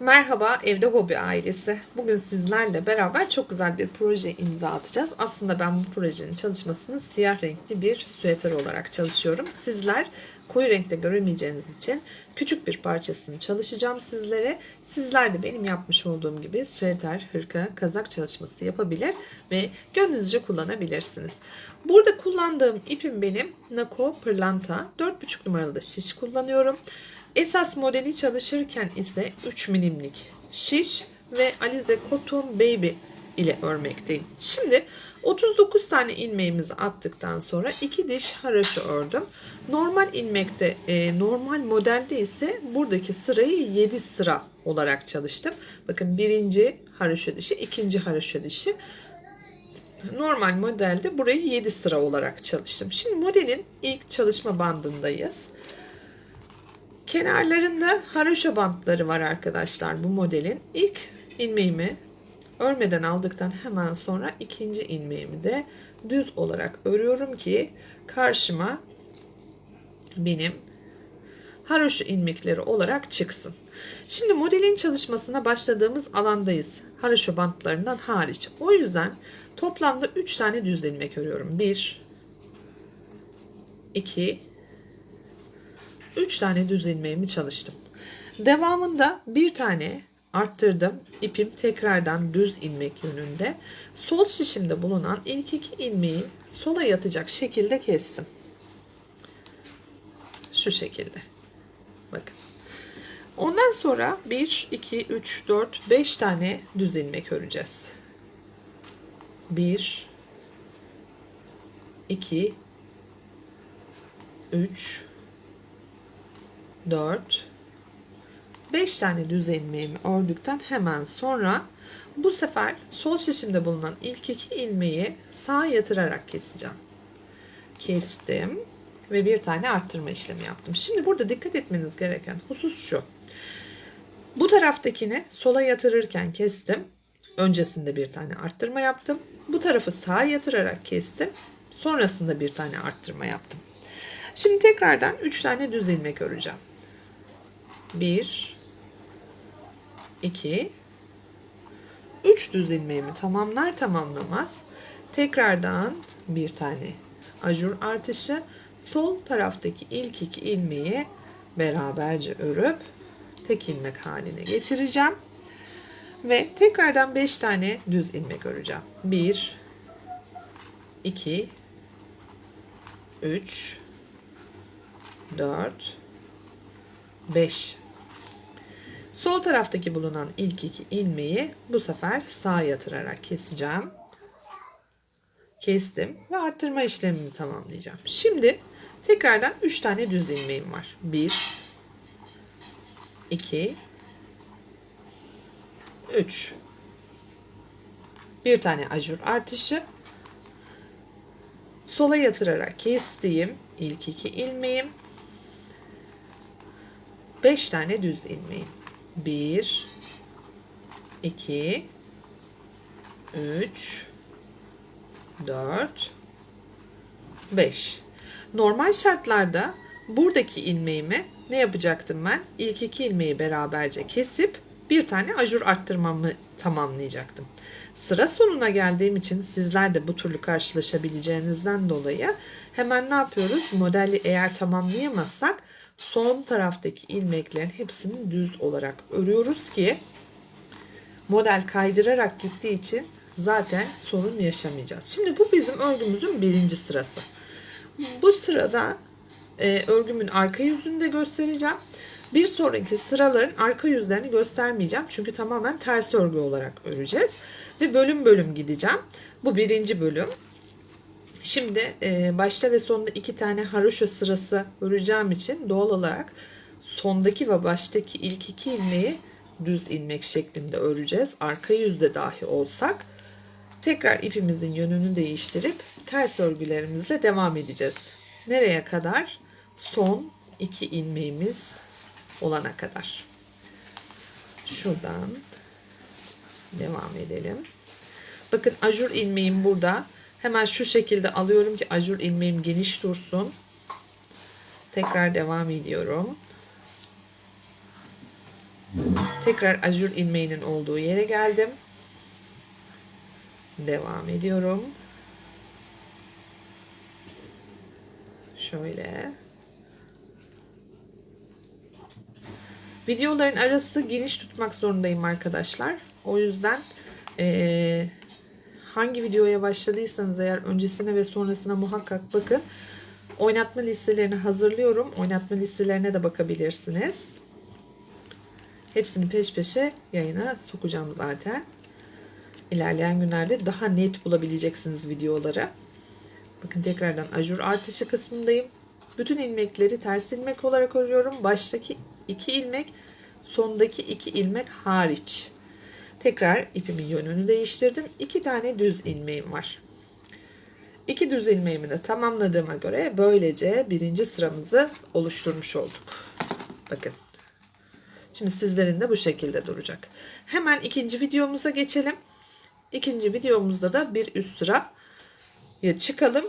Merhaba Evde Hobi ailesi. Bugün sizlerle beraber çok güzel bir proje imza atacağız. Aslında ben bu projenin çalışmasını siyah renkli bir süeter olarak çalışıyorum. Sizler koyu renkte göremeyeceğiniz için küçük bir parçasını çalışacağım sizlere. Sizler de benim yapmış olduğum gibi süeter, hırka, kazak çalışması yapabilir ve gönlünüzce kullanabilirsiniz. Burada kullandığım ipim benim Nako Pırlanta 4,5 numaralı şiş kullanıyorum. Esas modeli çalışırken ise 3 milimlik şiş ve Alize Cotton Baby ile örmekteyim. Şimdi 39 tane ilmeğimizi attıktan sonra 2 diş haraşo ördüm. Normal ilmekte, e, normal modelde ise buradaki sırayı 7 sıra olarak çalıştım. Bakın birinci haraşo dişi, ikinci haraşo dişi. Normal modelde burayı 7 sıra olarak çalıştım. Şimdi modelin ilk çalışma bandındayız. Kenarlarında haraşo bantları var arkadaşlar bu modelin. İlk ilmeğimi örmeden aldıktan hemen sonra ikinci ilmeğimi de düz olarak örüyorum ki karşıma benim haroşo ilmekleri olarak çıksın. Şimdi modelin çalışmasına başladığımız alandayız. Haroşo bantlarından hariç. O yüzden toplamda 3 tane düz ilmek örüyorum. 1 2 3 tane düz ilmeğimi çalıştım. Devamında bir tane arttırdım. İpim tekrardan düz ilmek yönünde. Sol şişimde bulunan ilk iki ilmeği sola yatacak şekilde kestim. Şu şekilde. Bakın. Ondan sonra 1, 2, 3, 4, 5 tane düz ilmek öreceğiz. 1, 2, 3, 4 5 tane düz ilmeğimi ördükten hemen sonra bu sefer sol şişimde bulunan ilk iki ilmeği sağa yatırarak keseceğim. Kestim ve bir tane arttırma işlemi yaptım. Şimdi burada dikkat etmeniz gereken husus şu. Bu taraftakini sola yatırırken kestim. Öncesinde bir tane arttırma yaptım. Bu tarafı sağa yatırarak kestim. Sonrasında bir tane arttırma yaptım. Şimdi tekrardan 3 tane düz ilmek öreceğim. 1 2 3 düz ilmeğimi tamamlar tamamlamaz. Tekrardan bir tane ajur artışı. Sol taraftaki ilk iki ilmeği beraberce örüp tek ilmek haline getireceğim. Ve tekrardan 5 tane düz ilmek öreceğim. 1 2 3 4 5 Sol taraftaki bulunan ilk iki ilmeği bu sefer sağa yatırarak keseceğim. Kestim ve arttırma işlemini tamamlayacağım. Şimdi tekrardan 3 tane düz ilmeğim var. 1 2 3 bir tane ajur artışı sola yatırarak kestiğim ilk iki ilmeğim 5 tane düz ilmeğim. 1 2 3 4 5 Normal şartlarda buradaki ilmeğimi ne yapacaktım ben? İlk iki ilmeği beraberce kesip bir tane ajur arttırmamı tamamlayacaktım. Sıra sonuna geldiğim için sizler de bu türlü karşılaşabileceğinizden dolayı hemen ne yapıyoruz? Modeli eğer tamamlayamazsak son taraftaki ilmeklerin hepsini düz olarak örüyoruz ki model kaydırarak gittiği için zaten sorun yaşamayacağız. Şimdi bu bizim örgümüzün birinci sırası. Bu sırada e, örgümün arka yüzünü de göstereceğim. Bir sonraki sıraların arka yüzlerini göstermeyeceğim. Çünkü tamamen ters örgü olarak öreceğiz. Ve bölüm bölüm gideceğim. Bu birinci bölüm. Şimdi e, başta ve sonda iki tane haroşa sırası öreceğim için doğal olarak sondaki ve baştaki ilk iki ilmeği düz ilmek şeklinde öreceğiz. Arka yüzde dahi olsak tekrar ipimizin yönünü değiştirip ters örgülerimizle devam edeceğiz. Nereye kadar? Son iki ilmeğimiz olana kadar. Şuradan devam edelim. Bakın ajur ilmeğim burada. Hemen şu şekilde alıyorum ki ajur ilmeğim geniş dursun. Tekrar devam ediyorum. Tekrar ajur ilmeğinin olduğu yere geldim. Devam ediyorum. Şöyle. Videoların arası geniş tutmak zorundayım arkadaşlar. O yüzden eee, hangi videoya başladıysanız eğer öncesine ve sonrasına muhakkak bakın. Oynatma listelerini hazırlıyorum. Oynatma listelerine de bakabilirsiniz. Hepsini peş peşe yayına sokacağım zaten. İlerleyen günlerde daha net bulabileceksiniz videoları. Bakın tekrardan ajur artışı kısmındayım. Bütün ilmekleri ters ilmek olarak örüyorum. Baştaki iki ilmek, sondaki iki ilmek hariç. Tekrar ipimin yönünü değiştirdim. İki tane düz ilmeğim var. İki düz ilmeğimi de tamamladığıma göre böylece birinci sıramızı oluşturmuş olduk. Bakın. Şimdi sizlerin de bu şekilde duracak. Hemen ikinci videomuza geçelim. İkinci videomuzda da bir üst sıra çıkalım.